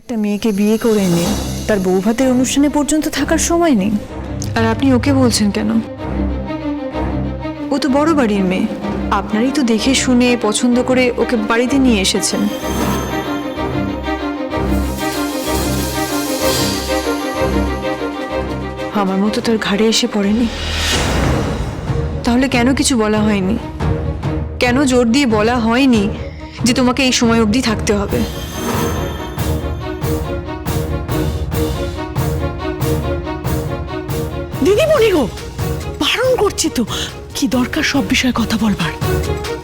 একটা মেয়েকে বিয়ে করে এনে তার বৌভাতের অনুষ্ঠানে পর্যন্ত থাকার সময় নেই। আর আপনি ওকে বলছেন কেন? ও তো বড় বাড়ির মেয়ে। আপনারই তো দেখে শুনে, পছন্দ করে ওকে বাড়িতে নিয়ে এসেছেন। আমার মতো তার ঘাড়ে এসে পড়েনি। তাহলে কেন কিছু বলা হয়নি? কেন জোর দিয়ে বলা হয়নি যে তোমাকে এই সময় অবধি থাকতে হবে? দিদিমণি গো? বারণ করছি তো। কি দরকার সব বিষয়ে কথা বলবার?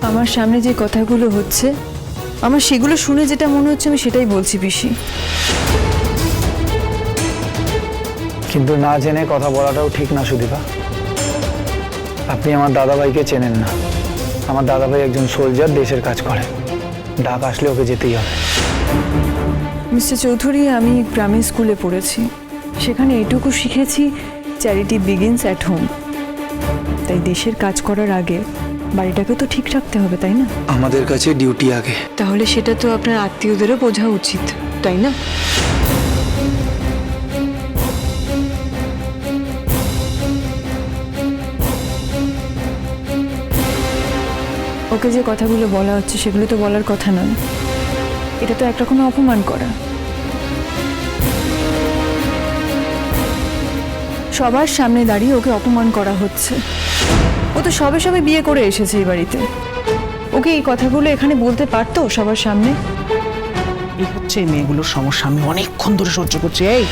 আমার সামনে যে কথাগুলো হচ্ছে আমার সেগুলো শুনে যেটা মনে হচ্ছে আমি সেটাই বলছি পিসি। কিন্তু না জেনে কথা বলাটাও ঠিক না সুদীপা। আপনি আমার দাদাভাইকে চেনেন না। আমার দাদাভাই একজন সোলজার দেশের কাজ করে। ডাক আসলে ওকে যেতেই হবে। মিস্টার চৌধুরী আমি গ্রামীণ স্কুলে পড়েছি। সেখানে এটুকু শিখেছি চ্যারিটি বিগিনস অ্যাট হোম তাই দেশের কাজ করার আগে বাড়িটাকে তো ঠিক রাখতে হবে তাই না? আমাদের কাছে ডিউটি আগে। তাহলে সেটা তো আপনার আত্মীয়দেরও বোঝা উচিত তাই না? ওকে যে কথাগুলো বলা হচ্ছে সেগুলো তো বলার কথা নয়। এটা তো একরকম অপমান করা। সবার সামনে দাঁড়িয়ে ওকে অপমান করা হচ্ছে। ও তো সবে সবে বিয়ে করে এসেছে এই বাড়িতে। ওকে এই কথাগুলো এখানে বলতে পারতো সবার সামনে? এই হচ্ছে এই মেয়েগুলোর সমস্যা। আমি অনেকক্ষণ ধরে সহ্য করছি। এই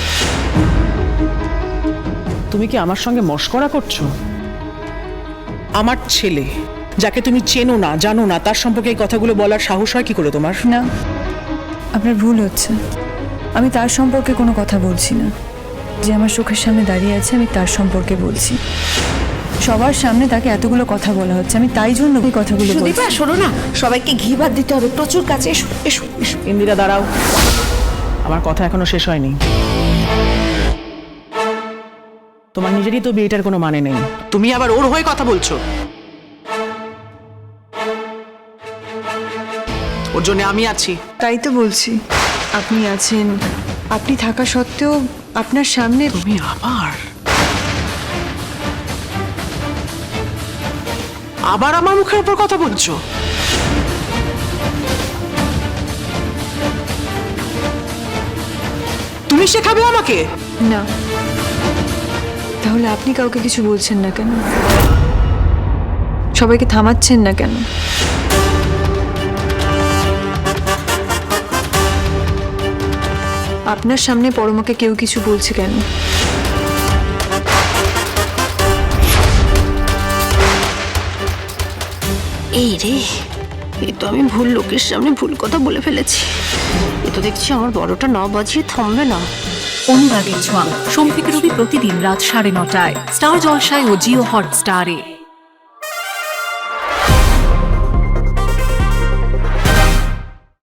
তুমি কি আমার সঙ্গে মস্করা করছ? আমার ছেলে যাকে তুমি চেনো না জানো না তার সম্পর্কে এই কথাগুলো বলার সাহস হয় কি করে তোমার? না আপনার ভুল হচ্ছে। আমি তার সম্পর্কে কোনো কথা বলছি না। যে আমার চোখের সামনে দাঁড়িয়ে আছে আমি তার সম্পর্কে বলছি। সবার সামনে তাকে এতগুলো কথা বলা হচ্ছে আমি তাই জন্য এই কথাগুলো বলছি। সুদীপা শোনো না সবাইকে ঘি ভাত দিতে হবে প্রচুর কাছে এসো এসো এসো। ইন্দিরা দাঁড়াও। আমার কথা এখনও শেষ হয়নি। তোমার নিজেরই তো বিয়েটার কোনো মানে নেই। তুমি আবার ওর হয়ে কথা বলছো? ওর জন্য আমি আছি। তাই তো বলছি। আপনি আছেন আপনি থাকা সত্ত্বেও আপনার সামনে তুমি আবার? আবার আমার মুখের উপর কথা বলছো? তুমি শেখাবে আমাকে? না। তাহলে আপনি কাউকে কিছু বলছেন না কেন? সবাইকে থামাচ্ছেন না কেন? আপনার সামনে পরমাকে কেউ কিছু বলছে কেন? এই রে এ তো আমি ভুল লোকের সামনে ভুল কথা বলে ফেলেছি। এ তো দেখছি আমার বড়টা না বাজিয়ে থামবে না। অনুরাগের ছোঁয়া সোম থেকে রবি প্রতিদিন রাত সাড়ে নটায় স্টার জলসায় ও জিও হটস্টারে।